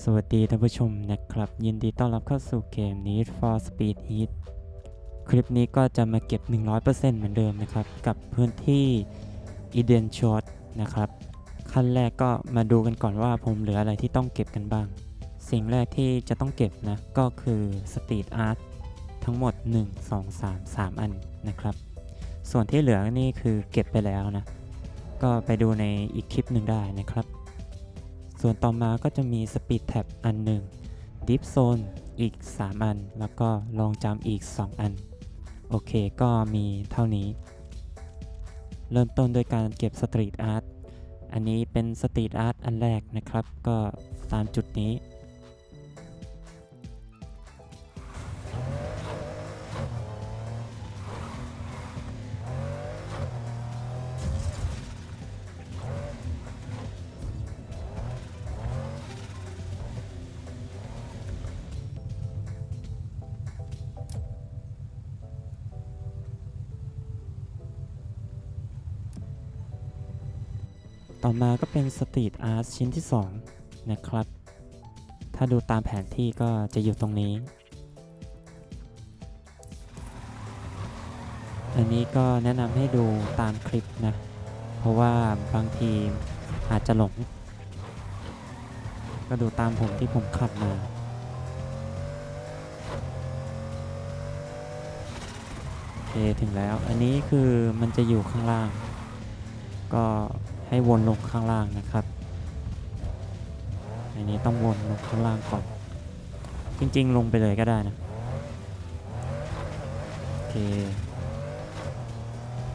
สวัสดีท่านผู้ชมนะครับ ยินดีต้อนรับเข้าสู่เกม Need for Speed Heat คลิปนี้ก็จะมาเก็บ 100%เหมือนเดิมนะครับ กับพื้นที่ Eden Short นะครับ ขั้นแรกก็มาดูกันก่อนว่าผมเหลืออะไรที่ต้องเก็บกันบ้าง สิ่งแรกที่จะต้องเก็บนะ ก็คือ Street Art ทั้งหมด 1 2 3 3 อันนะครับ ส่วนที่เหลือนี่คือเก็บไปแล้วนะ ก็ไปดูในอีกคลิปหนึ่งได้นะครับ ส่วนต่อมาก็จะมี Speed Tab อันหนึ่ง Deep Zone อีก 3 อัน แล้วก็ลองจำอีก 2 อัน โอเคก็มีเท่านี้ เริ่มต้นโดยการเก็บ Street Art อันนี้เป็น Street Art อันแรกนะครับ ก็ตามจุดนี้ ต่อมาก็เป็นสตรีทอาร์ตชิ้นที่ 2 นะครับ ถ้าดูตามแผนที่ก็จะอยู่ตรงนี้ อันนี้ก็แนะนำให้ดูตามคลิปนะ เพราะว่าบางทีอาจจะหลง ก็ดูตามผมที่ผมขับมาโอเคถึงแล้ว อันนี้คือมันจะอยู่ข้างล่าง ก็ ให้วนลงข้างล่างนะครับอันนี้ต้องวนลงข้างล่างก่อน จริง ๆ ลงไปเลยก็ได้นะโอเค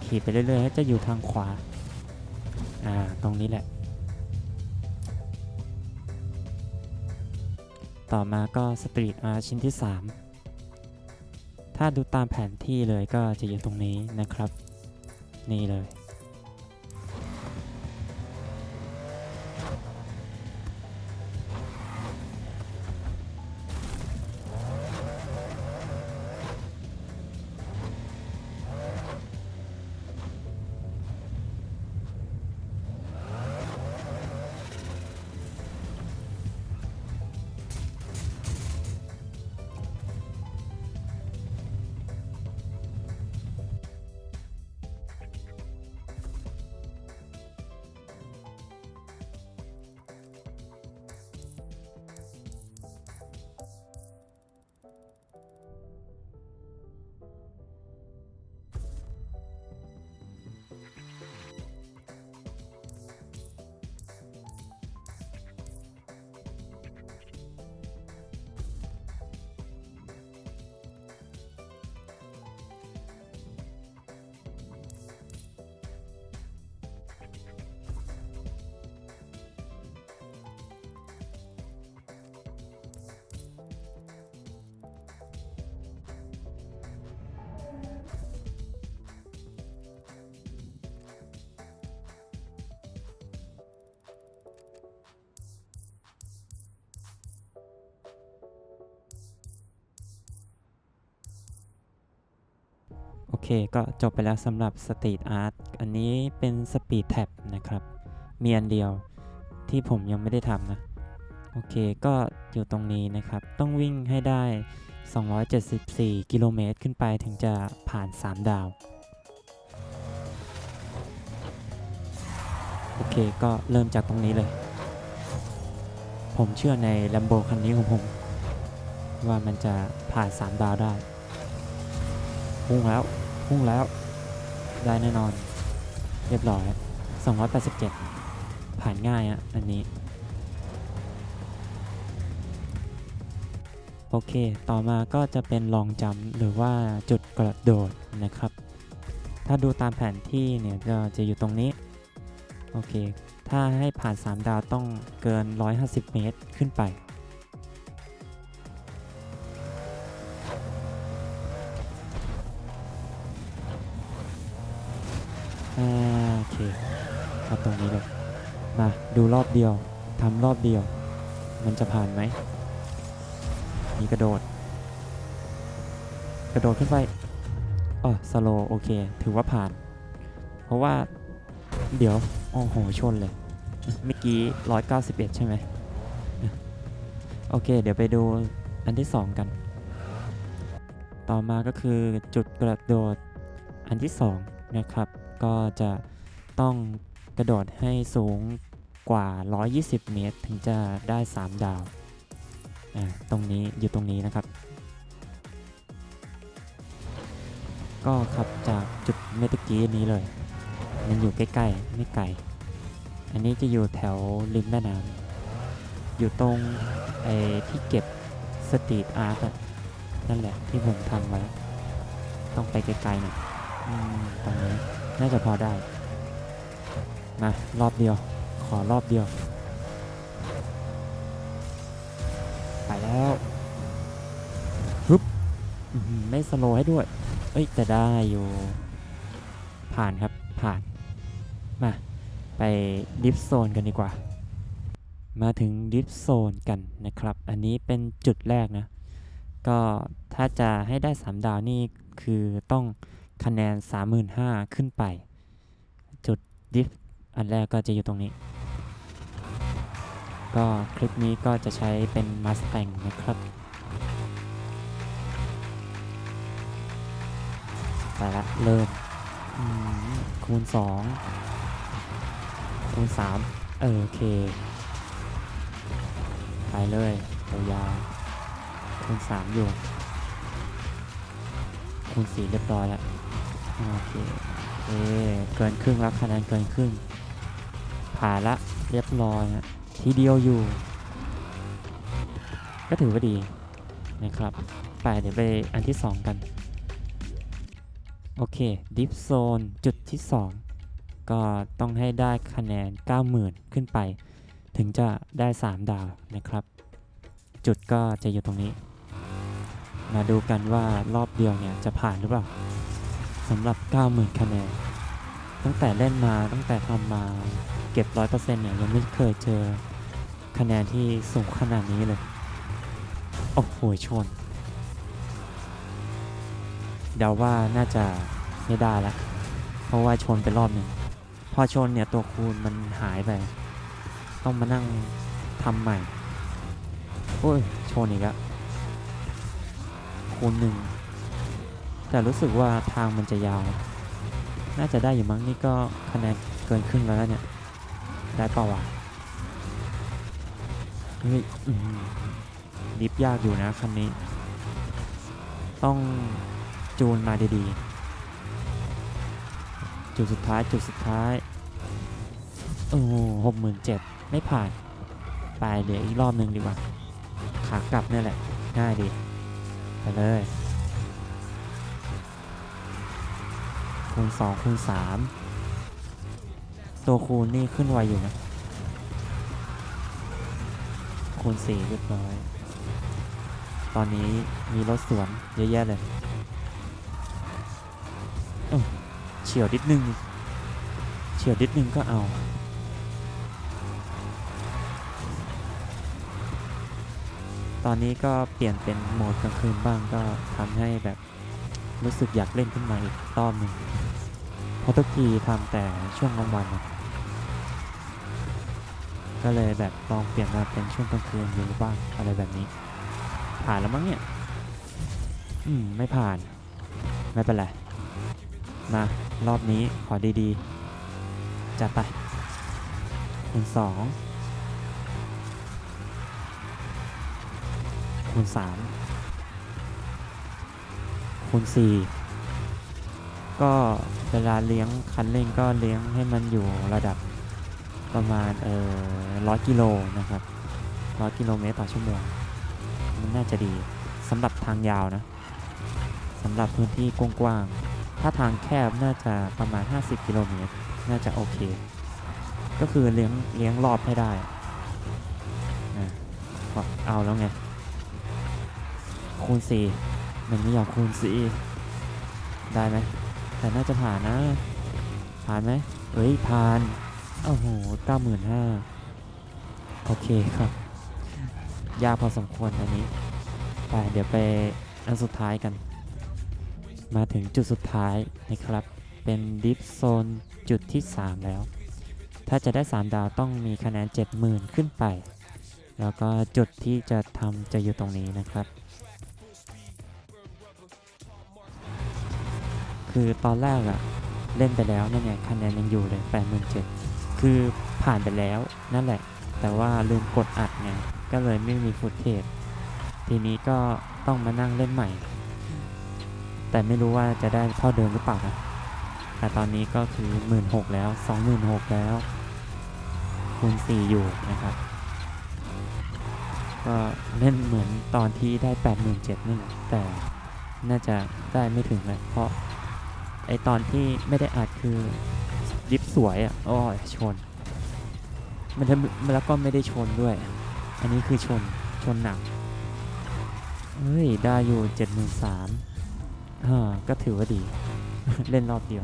ขี่ไปเรื่อยๆจะอยู่ทางขวาอ่าตรงนี้แหละ ต่อมาก็สตรีทอาร์ชิ้นที่ 3 ถ้าดูตามแผนที่เลยก็จะอยู่ตรงนี้นะครับ นี่เลย โอเคก็จบไปแล้วสำหรับ Street Art อันนี้เป็น Speed Tab นะครับ มีอันเดียวที่ผมยังไม่ได้ทำนะ โอเคก็อยู่ตรงนี้นะครับ ต้องวิ่งให้ได้ 274 กิโลเมตรขึ้นไปถึงจะผ่าน 3 ดาว โอเคก็เริ่มจากตรงนี้เลย ผมเชื่อใน Lambo คันนี้ของผม ว่ามันจะผ่าน 3 ดาวได้ พุ่งแล้ว พุ่งแล้ว ได้แน่นอน เรียบร้อย 287 ผ่านง่ายอะ่ะอันนี้ โอเค ต่อมาก็จะเป็นลองจัมหรือว่าจุดกระโดดนะครับ ถ้าดูตามแผนที่เนี่ยก็จะอยู่ตรงนี้ โอเค ถ้าให้ผ่าน 3 ดาวต้องเกิน 150 เมตรขึ้นไป อ่าโอเคเอาตรงนี้เลยมาดูรอบเดียวทำรอบเดียว มันจะผ่านไหมมีกระโดด กระโดดขึ้นไปอ๋อสโลโอเค ถือว่าผ่าน เพราะว่าเดี๋ยว โอ้โห ชนเลยเมื่อกี้ 191 ใช่ไหมโอเค เดี๋ยวไปดูอันที่ 2 กัน ต่อมาก็คือจุดกระโดดอันที่ 2 นะครับ ก็จะต้องกระโดดให้สูงกว่า 120 เมตร ถึงจะได้ 3 ดาว อ่า ตรงนี้อยู่ตรงนี้นะครับ ก็ขับจากจุดเมตะกี้นี้เลย มันอยู่ใกล้ๆ ไม่ไกล อันนี้จะอยู่แถวริมแม่น้ำ อยู่ตรงไอ้ที่เก็บสตรีทอาร์ตนั่นแหละที่ผมทำไว้ ต้องไปไกลๆหน่อยตรงนี้ น่าจะพอได้ มารอบเดียว ขอรอบเดียว ไปแล้วฮึบไม่สโลว์ให้ด้วย เอ้ยแต่ได้อยู่ ผ่านครับ ผ่าน มา ไปดิฟโซนกันดีกว่า มาถึงดิฟโซนกันนะครับ อันนี้เป็นจุดแรกนะ ก็ถ้าจะให้ได้ 3 ดาวนี่คือต้อง คะแนน 35,000 ขึ้นไป จุดดิฟอันแรกก็จะอยู่ตรงนี้ ก็คลิปนี้ก็จะใช้เป็น Mustang นะครับไปละเริ่มคูณ 2 คูณ 3 เออ โอเค ไปเลยยาวคูณ 3 อยู่ คูณ 4 เรียบร้อยแล้ว โอเคเอเกินครึ่งแล้วคะแนนเกินครึ่ง ผ่านละเรียบร้อยนะทีเดียวอยู่ ก็ถือว่าดีนะครับ ไปเดี๋ยวไปอันที่ 2 กัน โอเคดิฟโซนจุดที่ 2 ก็ต้องให้ได้คะแนน 90,000 ขึ้นไป ถึงจะได้ 3 ดาวนะครับ จุดก็จะอยู่ตรงนี้ มาดูกันว่ารอบเดียวเนี่ยจะผ่านหรือเปล่า สำหรับ 90,000 คะแนน ตั้งแต่เล่นมาตั้งแต่ทำมาเก็บ 100%เนี่ยยังไม่เคยเจอคะแนนที่สูงขนาดนี้เลย โอ้โหชน เดาว่าน่าจะไม่ได้ละ เพราะว่าชนไปรอบหนึ่งพอชนเนี่ยตัวคูณมันหายไป ต้องมานั่งทำใหม่ โอ้ย ชนอีกแล้วคูณหนึ่ง แต่รู้สึกว่าทางมันจะยาว น่าจะได้อยู่มั้งนี่ก็คะแนนเกินครึ่งแล้วเนี่ย ได้เปล่าวะเฮ้ยดิฟยากอยู่นะคันนี้ ต้องจูนมาดีๆ จุดสุดท้ายจุดสุดท้าย โอ้หกหมื่นเจ็ดไม่ผ่าน ไปเดี๋ยวอีกรอบหนึ่งดีกว่า ขากลับนี่แหละ ง่ายดี ไปเลย คูณ2คูณ3ตัวคูณนี่ขึ้นไวอยู่นะ คูณ4เรียบร้อย ตอนนี้มีรถสวนเยอะแยะเลยเฉียวนิดนึงเฉียวนิดนึงก็เอาตอนนี้ก็เปลี่ยนเป็นโหมดกลางคืนบ้างก็ทำให้แบบรู้สึกอยากเล่นขึ้นมาอีกรอบหนึ่ง ราะทุกทีทำแต่ช่วงกลางวันนะก็เลยแบบลองเปลี่ยนมาเป็นช่วงกลางคืนดูบ้างอะไรแบบนี้ ผ่านแล้วมั้งเนี่ย อืม ไม่ผ่าน ไม่เป็นไร มา รอบนี้ขอดีๆ จัดไปคูณสองคูณสามคูณสี่ ก็เวลาเลี้ยงคันเร่งก็เลี้ยงให้มันอยู่ระดับประมาณเอ่อร้อยกิโลนะครับร้อยกิโลเมตรต่อชั่วโมงมันน่าจะดีสำหรับทางยาวนะสำหรับพื้นที่กว้างๆ ถ้าทางแคบน่าจะประมาณ 50 กิโลเมตร น่าจะโอเค ก็คือเลี้ยงเลี้ยงรอบให้ได้นะเอาแล้วไง คูณ4มันไม่อยอมคูณ4ได้ไหม แต่น่าจะผ่านนะ ผ่านไหมเอ้ย ผ่านโอ้โหเก้าหมื่นห้าโอเคครับ ยากพอสมควรอันนี้ ไป เดี๋ยวไปอันสุดท้ายกัน มาถึงจุดสุดท้ายนะครับ เป็นดิฟโซนจุดที่ 3 แล้ว ถ้าจะได้ 3 ดาวต้องมีคะแนน 70,000 ขึ้นไป แล้วก็จุดที่จะทำจะอยู่ตรงนี้นะครับ คือตอนแรกอะเล่นไปแล้วนั่นไงคะแนนยังอยู่เลย8 7 0 0คือผ่านไปแล้วนั่นแหละ แต่ว่าลืมกดอัดไงก็เลยไม่มีฟุตเทจทีนี้ก็ต้องมานั่งเล่นใหม่ แต่ไม่รู้ว่าจะได้เท่าเดิมหรือเปล่านะแต่ตอนนี้ก็คือ 16,000แล้ว 26,000แล้วคูณ4อยู่นะครับ ก็เล่นเหมือนตอนที่ได้ 87,000นี่แหละแต่น่าจะได้ไม่ถึงเลยเพราะ ไอตอนที่ไม่ได้อัดคือยิบสวยอะโอ้ยชน มันแล้วก็ไม่ได้ชนด้วย อันนี้คือชนชนหนักเฮ้ย ได้อยู่73,000อ่าก็ถือว่าดี เล่นรอบเดียว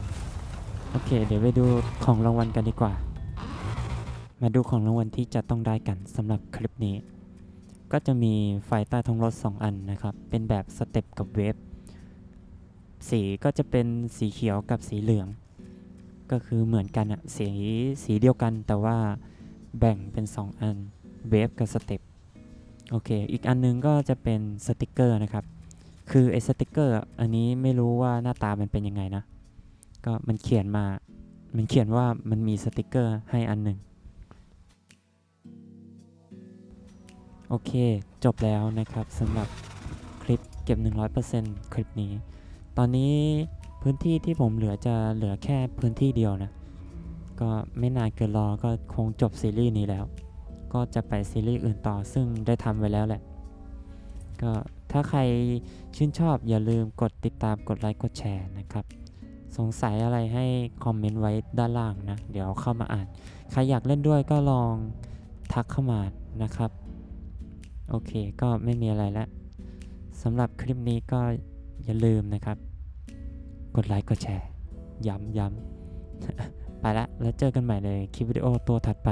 โอเค เดี๋ยวไปดูของรางวัลกันดีกว่า มาดูของรางวัลที่จะต้องได้กันสำหรับคลิปนี้ ก็จะมีไฟใต้ท้องรถ 2 อันนะครับ เป็นแบบสเต็ปกับเวฟ สีก็จะเป็นสีเขียวกับสีเหลือง ก็คือเหมือนกันอะสีสีเดียวกันแต่ว่าแบ่งเป็น 2 อันเวฟกับสเต็ปโอเค อีกอันนึงก็จะเป็นสติกเกอร์นะครับ คือไอ้สติกเกอร์อะอันนี้ไม่รู้ว่าหน้าตามันเป็นยังไงนะ ก็มันเขียนมา มันเขียนว่ามันมีสติกเกอร์ให้อันหนึ่งโอเค จบแล้วนะครับสำหรับคลิปเก็บ 100%คลิปนี้ ตอนนี้พื้นที่ที่ผมเหลือจะเหลือแค่พื้นที่เดียวนะ ก็ไม่นานเกินรอก็คงจบซีรีส์นี้แล้ว ก็จะไปซีรีส์อื่นต่อซึ่งได้ทำไว้แล้วแหละ ก็ถ้าใครชื่นชอบอย่าลืมกดติดตามกดไลค์กดแชร์นะครับ สงสัยอะไรให้คอมเมนต์ไว้ด้านล่างนะ เดี๋ยวเข้ามาอ่าน ใครอยากเล่นด้วยก็ลองทักเข้ามานะครับ โอเคก็ไม่มีอะไรแล้วสำหรับคลิปนี้ก็ อย่าลืมนะครับ กดไลค์กดแชร์ ย้ำย้ำไปละแล้วเจอกันใหม่ในคลิปวิดีโอตัวถัดไป